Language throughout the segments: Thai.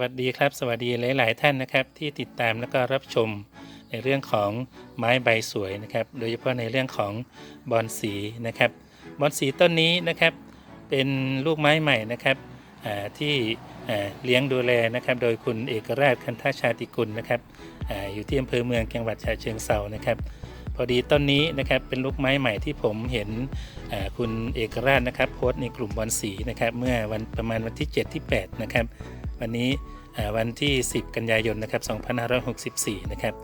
วัสดีครับ สวัสดีหลาย ๆ ท่านนะครับที่ติดตามแล้วก็รับชมในเรื่องของไม้ใบสวยนะครับ โดยเฉพาะในเรื่องของบอนสีนะครับ บอนสีต้นนี้นะครับ เป็นลูกไม้ใหม่นะครับที่เลี้ยงดูแลนะครับโดยคุณเอกราชคันธชาติกุลนะครับออยู่ที่อำเภอเมืองจังหวัดฉะเชิงเทรานะครับ พอดีต้นนี้นะครับเป็นลูกไม้ใหม่ที่ผมเห็นคุณเอกราชนะครับโพสต์ในกลุ่มบอลสีนะครับเมื่อวันประมาณวันที่ 7 ที่ 8 นะครับ วันนี้วันที่ 10 กันยายนนะครับ2564 นะครับ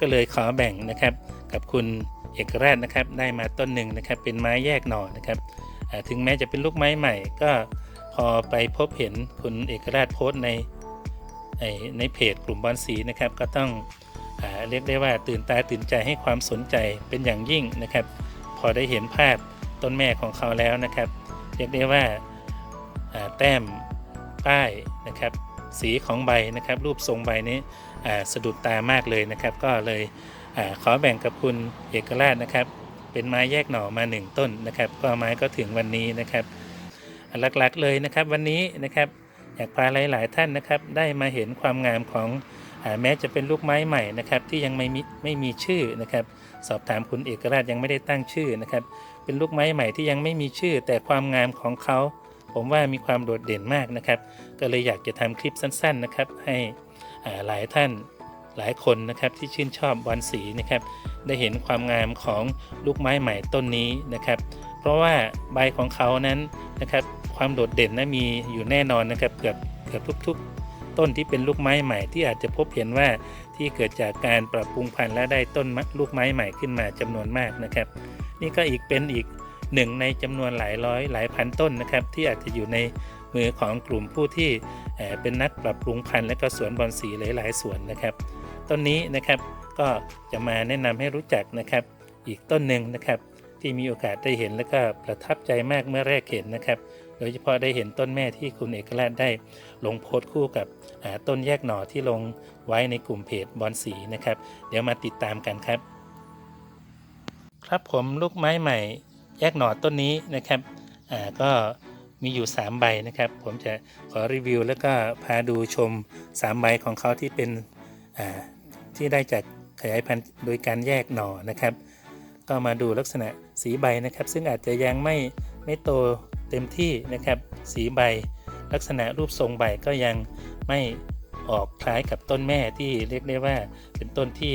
ก็เลยขอแบ่งนะครับกับคุณเอกราชนะครับได้มาต้นหนึ่งนะครับ เป็นไม้แยกหน่อนะครับถึงแม้จะเป็นลูกไม้ใหม่ ก็พอไปพบเห็นคุณเอกราชโพสต์ในในเพจกลุ่มบอลสีนะครับ ก็ต้องอาเรียกได้ว่าตื่นตาตื่นใจให้ความสนใจเป็นอย่างยิ่งนะครับ พอได้เห็นภาพต้นแม่ของเขาแล้วนะครับ เรียกได้ว่าแต้ม ป้ายนะครับ สีของใบนะครับ รูปทรงใบนี้สะดุดตามากเลยนะครับ ก็เลยอขอแบ่งกับคุณเอกราชนะครับ เป็นไม้แยกหน่อมา 1 ต้นนะครับ ก็ไม้ก็ถึงวันนี้นะครับหลักๆเลยนะครับวันนี้นะครับอยากพาหลายๆท่านนะครับ ได้มาเห็นความงามของอแม้จะเป็นลูกไม้ใหม่นะครับ ที่ยังไม่มีไม่มีชื่อนะครับ สอบถามคุณเอกราชยังไม่ได้ตั้งชื่อนะครับ เป็นลูกไม้ใหม่ที่ยังไม่มีชื่อ แต่ความงามของเขา ผมว่ามีความโดดเด่นมากนะครับ ก็เลยอยากจะทำคลิปสั้น ๆนะครับ ให้หลายท่านหลายคนนะครับที่ชื่นชอบบอลสีนะครับ ได้เห็นความงามของลูกไม้ใหม่ต้นนี้นะครับ เพราะว่าใบของเขานั้นนะครับ ความโดดเด่นนะมีอยู่แน่นอนนะครับเกือบเกือบทุก ๆ ต้นที่เป็นลูกไม้ใหม่ที่อาจจะพบเห็นว่าที่เกิดจากการปรับปรุงพันธุ์และได้ต้นลูกไม้ใหม่ขึ้นมาจำนวนมากนะครับ นี่ก็อีกเป็นอีก หนึ่งในจำนวนหลายร้อยหลายพันต้นนะครับ ที่อาจจะอยู่ในมือของกลุ่มผู้ที่เป็นนักปรับปรุงพันธุ์และก็สวนบอนสีหลาย ๆ สวนนะครับต้นนี้นะครับก็จะมาแนะนำให้รู้จักนะครับ อีกต้นหนึ่งนะครับ ที่มีโอกาสได้เห็นและก็ประทับใจมากเมื่อแรกเห็นนะครับ โดยเฉพาะได้เห็นต้นแม่ที่คุณเอกราชได้ลงโพสต์คู่กับต้นแยกหน่อที่ลงไว้ในกลุ่มเพจบอนสีนะครับ เดี๋ยวมาติดตามกันครับ ครับผมลูกไม้ใหม่ กหน่อต้นนี้นะครับอ่าก็มีอยู่ 3 ใบนะครับ ผมจะขอรีวิว แล้วก็พาดูชม 3 ใบของเขาที่เป็นอ่าที่ได้จากขยายพันธุ์โดยการแยกหน่อนะครับ ก็มาดูลักษณะสีใบนะครับ ซึ่งอาจจะยังไม่ไม่โตเต็มที่นะครับ สีใบ ลักษณะรูปทรงใบก็ยังไม่ออกคล้ายกับต้นแม่ที่เรียกได้ว่าเป็นต้นที่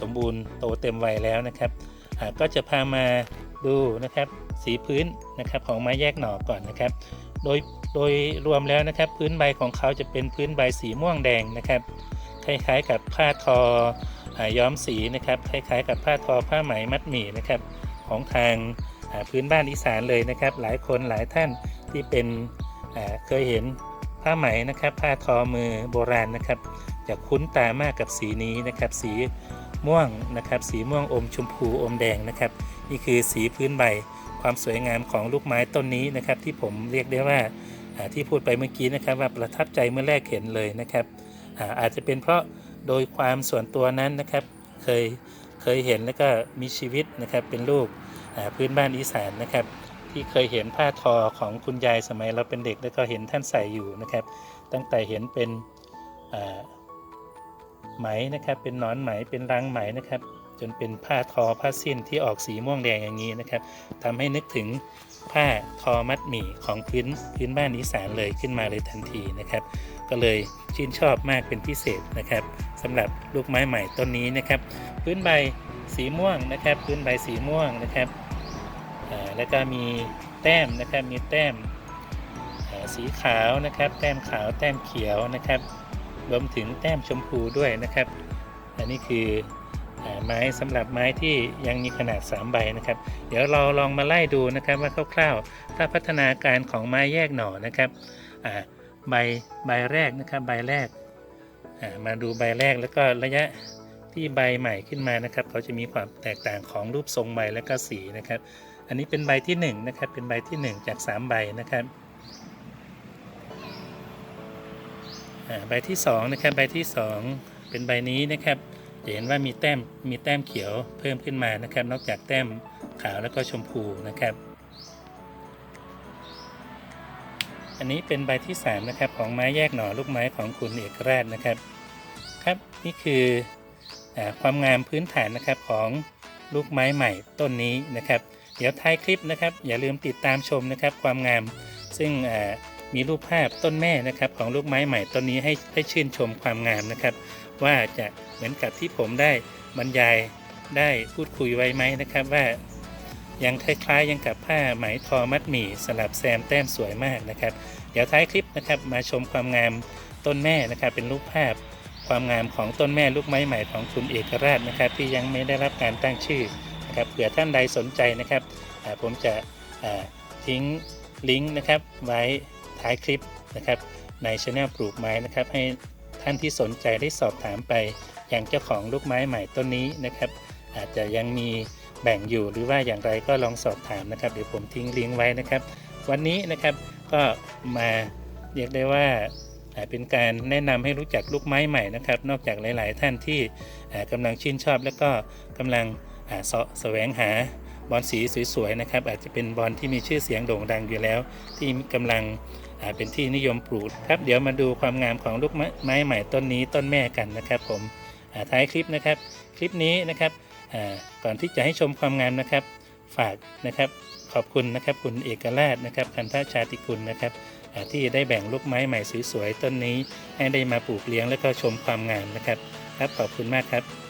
สมบูรณ์โตเต็มวัยแล้วนะครับก็จะพามา ดูนะครับสีพื้นนะครับของไม้แยกหน่อก่อนนะครับ โดยโดยรวมแล้วนะครับ พื้นใบของเขาจะเป็นพื้นใบสีม่วงแดงนะครับ คล้ายๆ กับผ้าทออาย้อมสีนะครับ คล้ายๆ กับผ้าทอผ้าไหมมัดหมี่นะครับของทางาพื้นบ้านอีสานเลยนะครับ หลายคนหลายท่านที่เป็นเคยเห็นผ้าไหมนะครับผ้าทอมือโบราณนะครับจะคุ้นตามากกับสีนี้นะครับ สีม่วงนะครับ สีม่วงอมชมพูอมแดงนะครับ นี่คือสีพื้นใบ ความสวยงามของลูกไม้ต้นนี้นะครับ ที่ผมเรียกได้ว่าที่พูดไปเมื่อกี้นะครับ ว่าประทับใจเมื่อแรกเห็นเลยนะครับอาจจะเป็นเพราะโดยความส่วนตัวนั้นนะครับ เคยเคยเห็นแล้วก็มีชีวิตนะครับเป็นลูกพื้นบ้านอีสานนะครับ ที่เคยเห็นผ้าทอของคุณยายสมัยเราเป็นเด็กแล้วก็เห็นท่านใส่อยู่นะครับ ตั้งแต่เห็นเป็นไหมนะครับเป็นนอนไหมเป็นรังไหมนะครับ จนเป็นผ้าทอผ้าสิ้นที่ออกสีม่วงแดงอย่างนี้นะครับทำให้นึกถึงผ้าทอมัดหมี่ของพื้นพื้นบ้านอีสานเลยขึ้นมาเลยทันทีนะครับ ก็เลยชื่นชอบมากเป็นพิเศษนะครับสำหรับลูกไม้ใหม่ต้นนี้นะครับ พื้นใบสีม่วงนะครับ พื้นใบสีม่วงนะครับแล้วก็มีแต้มนะครับมีแต้มสีขาวนะครับ แต้มขาวแต้มเขียวนะครับรวมถึงแต้มชมพูด้วยนะครับ อันนี้คือ ไม้สำหรับไม้ที่ยังมีขนาด 3 ใบนะครับ เดี๋ยวเราลองมาไล่ดูนะครับว่าคร่าวๆ ถ้าพัฒนาการของไม้แยกหน่อนะครับใบใบแรกนะครับใบแรกมาดูใบแรกแล้วก็ระยะที่ใบใหม่ขึ้นมานะครับ เขาจะมีความแตกต่างของรูปทรงใบและก็สีนะครับ อันนี้เป็นใบที่1นะครับเป็นใบที่ 1 จาก 3 ใบนะครับใบที่2นะครับใบที่ 2 เป็นใบนี้นะครับ จะเห็นว่ามีแต้มมีแต้มเขียวเพิ่มขึ้นมานะครับ นอกจากแต้มขาวแล้วก็ชมพูนะครับ อันนี้เป็นใบที่ 3 นะครับ ของไม้แยกหน่อลูกไม้ของคุณเอกราชนะครับ ครับนี่คืออความงามพื้นฐานนะครับของลูกไม้ใหม่ต้นนี้นะครับ เดี๋ยวท้ายคลิปนะครับ อย่าลืมติดตามชมนะครับ ความงามซึ่งมีรูปภาพต้นแม่นะครับ ของลูกไม้ใหม่ต้นนี้ให้ให้ชื่นชมความงามนะครับ ว่าจะเหมือนกับที่ผมได้บรรยายได้พูดคุยไว้ไหมนะครับว่ายังคล้ายๆยังกับผ้าไหมทอมัดหมี่สลับแซมแต้มสวยมากนะครับ เดี๋ยวท้ายคลิปนะครับมาชมความงามต้นแม่นะครับเป็นรูปภาพความงามของต้นแม่ลูกไม้ใหม่ของคุณเอกราชนะครับ ที่ยังไม่ได้รับการตั้งชื่อนะครับเผื่อท่านใดสนใจนะครับผมจะทิ้งลิงก์นะครับไว้ท้ายคลิปนะครับในช anel ปลูกไม้นะครับให้ ท่านที่สนใจได้สอบถามไปอย่างเจ้าของลูกไม้ใหม่ต้นนี้นะครับ อาจจะยังมีแบ่งอยู่หรือว่าอย่างไรก็ลองสอบถามนะครับเดี๋ยวผมทิ้งลิงก์ไว้นะครับ วันนี้นะครับก็มาเรียกได้ว่าอ่าเป็นการแนะนำให้รู้จักลูกไม้ใหม่นะครับ นอกจากหลาย ๆ ท่านที่อ่ากำลังชื่นชอบ แล้วก็กำลังเสาะแสวงหา บอลสีสวยๆนะครับ อาจจะเป็นบอลที่มีชื่อเสียงโด่งดังอยู่แล้ว ที่กำลังเป็นที่นิยมปลูกครับ เดี๋ยวมาดูความงามของลูกไม้ไมใหม่ต้นนี้ต้นแม่กันนะครับผมท้ายคลิปนะครับ คลิปนี้นะครับก่อนที่จะให้ชมความงามนะครับ ฝากนะครับขอบคุณนะครับคุณเอกราชนะครับคันธชาติคุณนะครับที่ได้แบ่งลูกไม้ใหม่สวยๆต้นนี้ ให้ได้มาปลูกเลี้ยงแล้วก็ชมความงามนะครับ ครับขอบคุณมากครับ